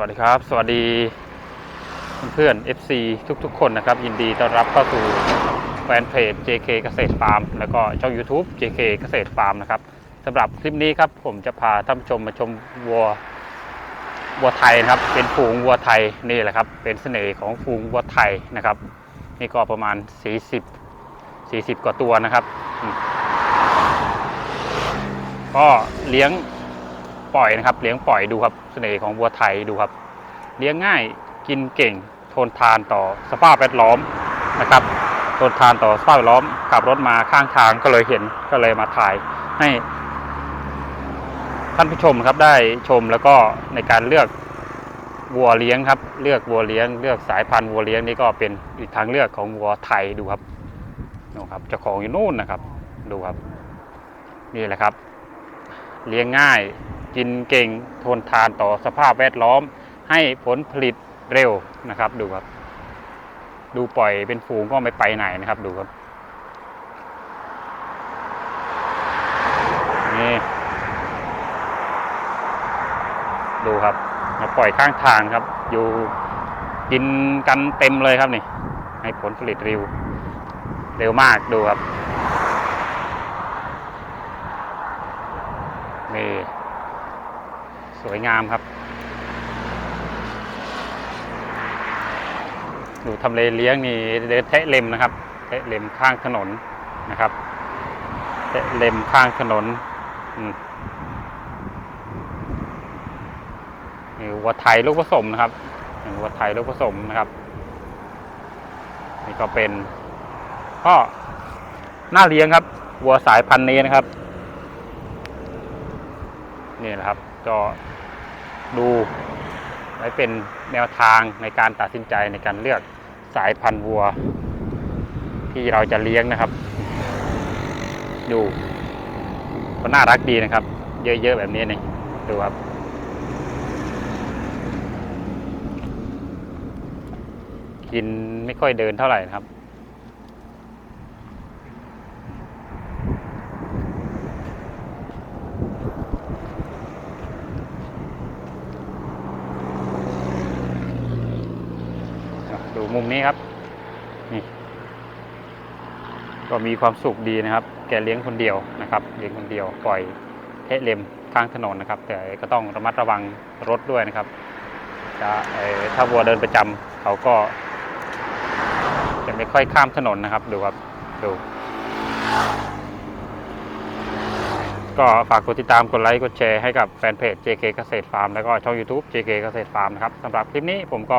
วัสดีครับ สวัสดีเพื่อนๆ FC ทุกๆ คนนะครับ ยินดีต้อนรับเข้าสู่แฟนเพจ JK เกษตรฟาร์มแล้วก็ช่อง YouTube JK เกษตรฟาร์มนะครับสำหรับคลิปนี้ครับผมจะพาท่านผู้ชมมาชมวัววัวไทยนะครับ เป็นฝูงวัวไทยนี่แหละครับ เป็นเสน่ห์ของฝูงวัวไทยนะครับ นี่ก็ประมาณ 40 40 กว่าตัวนะครับอืมก็เลี้ยง ปล่อยนะครับ เลี้ยงปล่อยดูครับเสน่ห์ของวัวไทยดูครับ เลี้ยงง่ายกินเก่ง ทนทานต่อสภาพแวดล้อมนะครับ ทนทานต่อสภาพแวดล้อมขับรถมาข้างทางก็เลยเห็นก็เลยมาถ่ายให้ท่านผู้ชมครับได้ชมแล้วก็ในการเลือกวัวเลี้ยงครับ เลือกวัวเลี้ยง เลือกสายพันธุ์วัวเลี้ยงนี่ก็เป็นอีกทางเลือกของวัวไทยดูครับดูครับเจ้าของอยู่นู่นนะครับ ดูครับ นี่แหละครับ เลี้ยงง่าย กินเก่งทนทานต่อสภาพแวดล้อม ให้ผลผลิตเร็วนะครับดูครับ ดูปล่อยเป็นฝูงก็ไม่ไปไหนนะครับดูครับนี่ดูครับมาปล่อยข้างทางครับ อยู่กินกันเต็มเลยครับนี่ ให้ผลผลิตเร็ว เร็วมากดูครับนี่ สวยงามครับ ดูทำเลเลี้ยงนี่เดินแทะเล็มนะครับแทะเล็มข้างถนนนะครับแทะเล็มข้างถนนนี่วัวไทยลูกผสมนะครับนี่วัวไทยลูกผสมนะครับนี่ก็เป็นก็น่าเลี้ยงครับ วัวสายพันธุ์นี้นะครับ นี่นะครับ ก็ดูไว้เป็นแนวทางในการตัดสินใจในการเลือกสายพันธุ์วัว ที่เราจะเลี้ยงนะครับ ดูก็น่ารักดีนะครับ เยอะๆแบบนี้นี่ดูครับกินไม่ค่อยเดินเท่าไหร่นะครับ ดูมุมนี้ครับ นี่ ก็มีความสุขดีนะครับ แกเลี้ยงคนเดียวนะครับ เลี้ยงคนเดียวปล่อยเทะเลมข้างถนนนะครับ แต่ก็ต้องระมัดระวังรถด้วยนะครับจะถ้าวัวเดินประจำเขาก็ จะไม่ค่อยข้ามถนนนะครับ ดูครับ ดู ก็ฝากกดติดตาม กดไลค์ กดแชร์ให้กับแฟนเพจ JK เกษตรฟาร์ม แล้วก็ช่อง YouTube JK เกษตรฟาร์มนะครับสำหรับคลิปนี้ผมก็